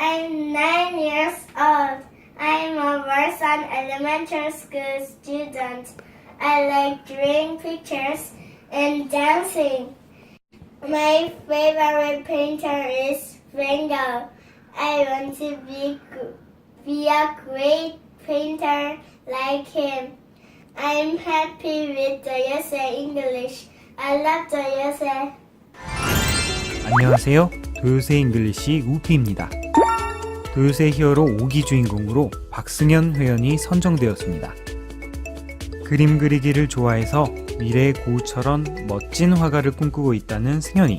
I'm nine years old. I'm a Warsan Elementary School student. I like drawing pictures and dancing. My favorite painter is Van Gogh. I want to be, be a great painter like him. I'm happy with the USA English. I love the USA. 안녕하세요. 도요새 잉글리시 우피입니다. 도요새 히어로 5기 주인공으로 박승현 회원이 선정되었습니다. 그림 그리기를 좋아해서 미래의 고우처럼 멋진 화가를 꿈꾸고 있다는 승현이.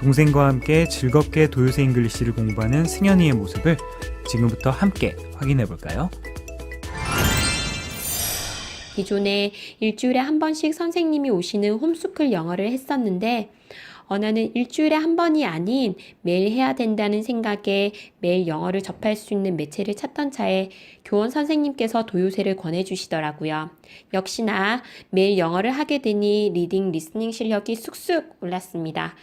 동생과 함께 즐겁게 도요새 잉글리시를 공부하는 승현이의 모습을 지금부터 함께 확인해 볼까요? 기존에 일주일에 한 번씩 선생님이 오시는 홈스쿨 영어를 했었는데 언어는 일주일에 한 번이 아닌 매일 해야 된다는 생각에 매일 영어를 접할 수 있는 매체를 찾던 차에 교원 선생님께서 도요새를 권해주시더라고요. 역시나 매일 영어를 하게 되니 리딩, 리스닝 실력이 쑥쑥 올랐습니다.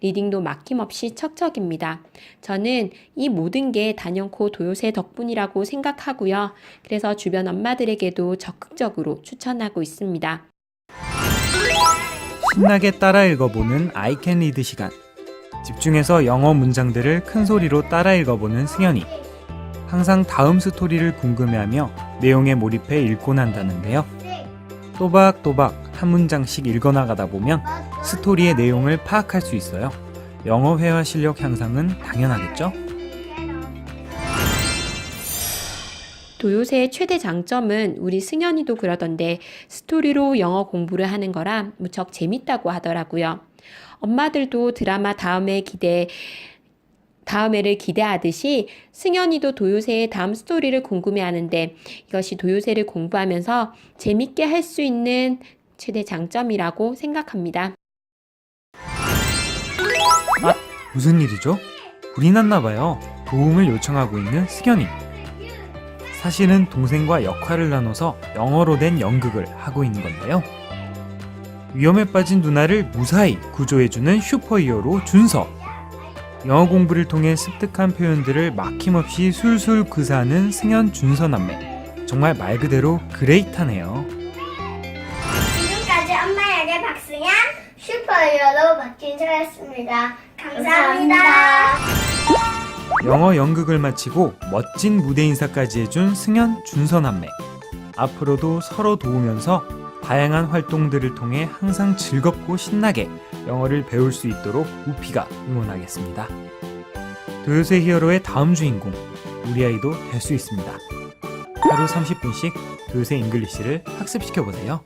리딩도 막힘없이 척척입니다. 저는 이 모든 게 단연코 도요새 덕분이라고 생각하고요. 그래서 주변 엄마들에게도 적극적으로 추천하고 있습니다. 신나게 따라 읽어보는 can read 시간. 집중해서 영어 문장들을 큰 소리로 따라 읽어보는 승현이. 항상 다음 스토리를 궁금해하며 내용에 몰입해 읽곤 한다는데요. 또박또박 한 문장씩 읽어나가다 보면 스토리의 내용을 파악할 수 있어요. 영어 회화 실력 향상은 당연하겠죠? 도요새의 최대 장점은 우리 승현이도 그러던데 스토리로 영어 공부를 하는 거라 무척 재밌다고 하더라고요. 엄마들도 드라마 다음에 기대 다음에를 기대하듯이 승현이도 도요새의 다음 스토리를 궁금해하는데 이것이 도요새를 공부하면서 재밌게 할 수 있는 최대 장점이라고 생각합니다. 무슨 일이죠? 불이 났나 봐요. 도움을 요청하고 있는 승현이. 사실은 동생과 역할을 나눠서 영어로 된 연극을 하고 있는 건데요. 위험에 빠진 누나를 무사히 구조해주는 슈퍼히어로 준서. 영어 공부를 통해 습득한 표현들을 막힘없이 술술 구사하는 승현 준서 남매. 정말 말 그대로 그레이트하네요. 지금까지 엄마 역의 박승현 슈퍼히어로 박진서였습니다. 감사합니다. 영어 연극을 마치고 멋진 무대 인사까지 해준 승현 준서 남매. 앞으로도 서로 도우면서 다양한 활동들을 통해 항상 즐겁고 신나게 영어를 배울 수 있도록 우피가 응원하겠습니다. 도요새 히어로의 다음 주인공, 우리 아이도 될 수 있습니다. 하루 30분씩 도요새 잉글리시를 학습시켜 보세요.